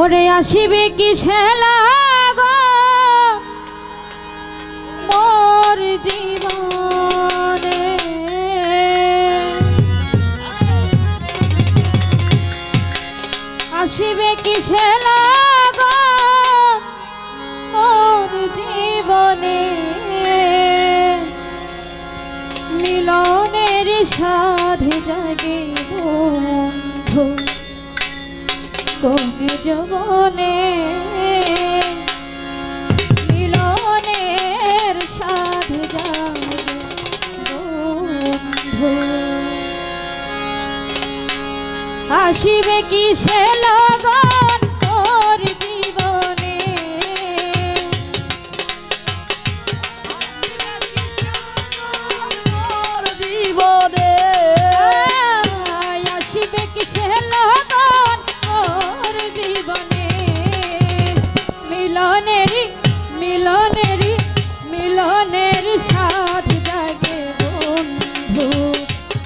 ওরে আসিবে কি গো মোর জীবনে। আসিবে কি গো মোর জীবনে। মিলনের সাধে জাগে বন্ধু। কবি জবনে মিলনের সাধ আসিবে কি সে লগা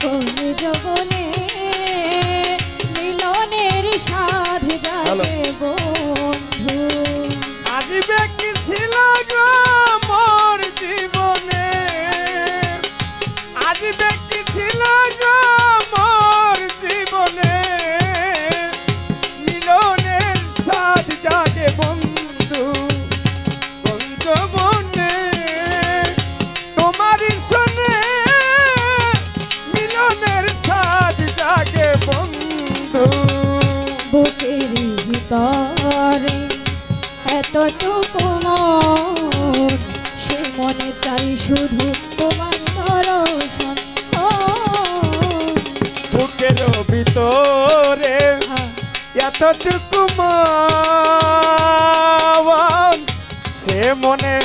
风一飘过。ভিতরে এতটুকু মন সে মনে চাই শুধু তোমার দর্শন। বুকের ভিতরে হ্যাঁ। এতটুকু মন সে মনে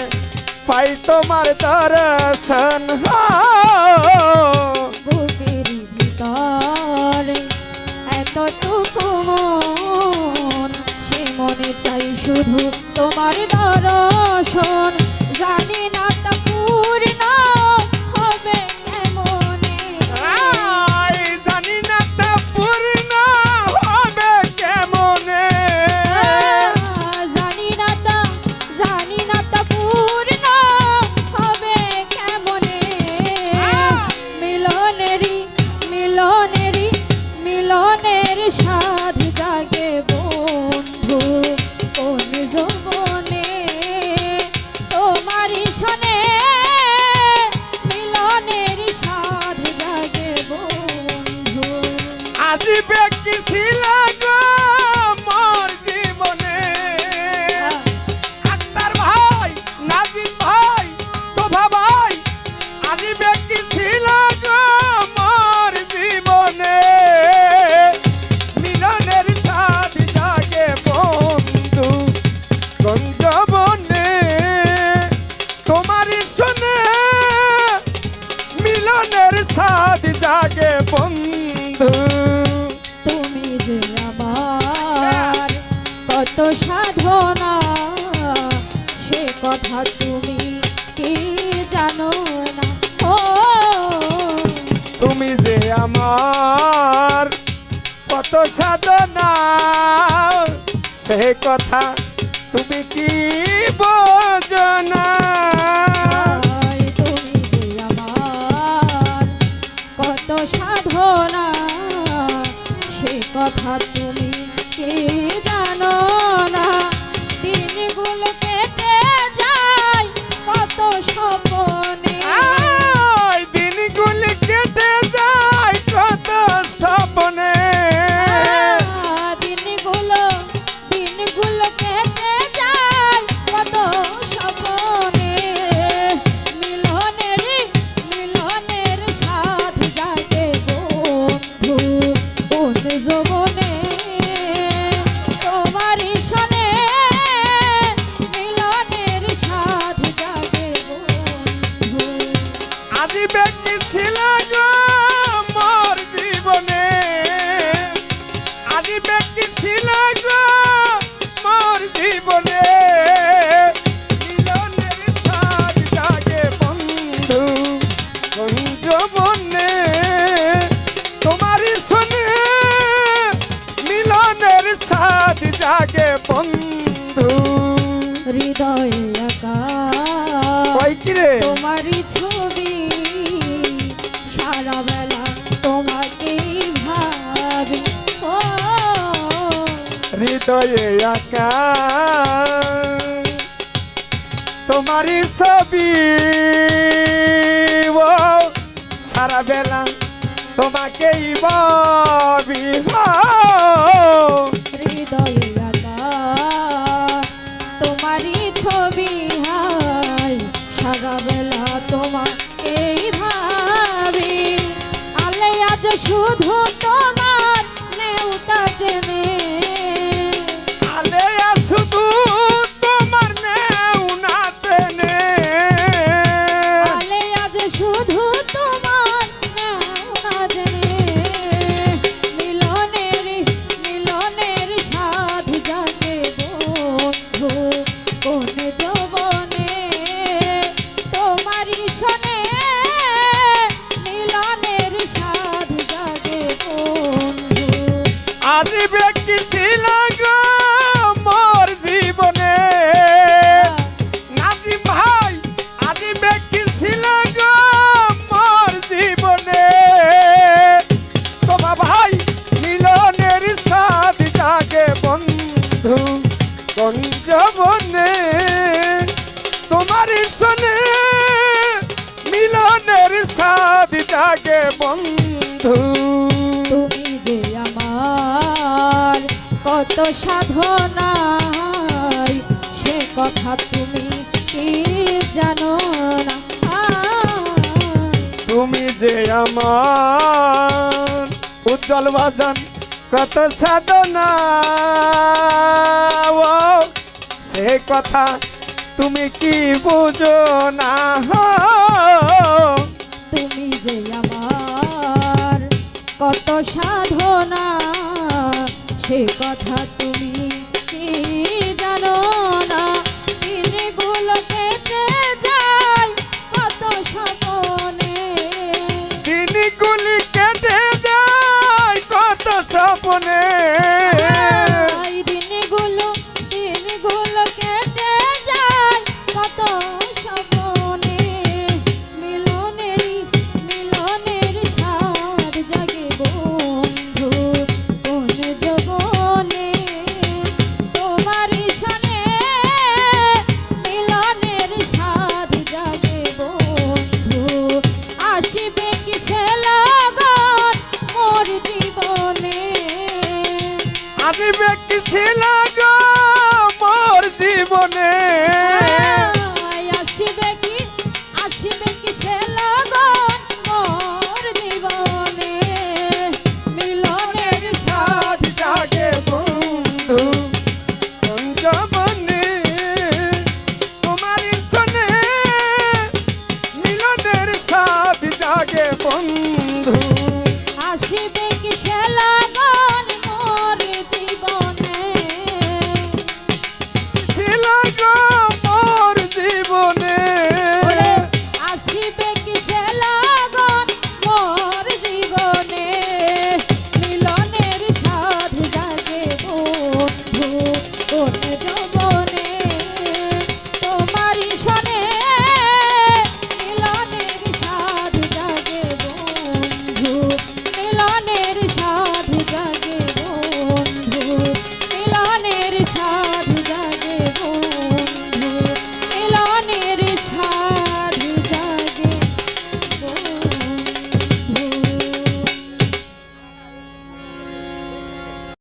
পাই তোমার দর্শন। হা। শুধু তোমার দর্শন জানি না i Happy birthday, Pillow! কথা তুমি কি জানো না? ও, তুমি যে আমার কত সাধনা, সে কথা তুমি কি হৃদয়ে আঁকা তোমারই ছবি সারা তোমাকে ও হৃদয়ে তোমারই ছবি ও সারা বেলা তোমাকেই ভাবি। ভাবি জবনে তোমার সনে মিলনের সাদ জাগে বন্ধু। তুমি যে আমার কত সাধনা সে কথা তুমি কি জানো না? তুমি যে আমার উজ্জ্বল বাজান কত সাধনা কথা তুমি কি বুঝো না?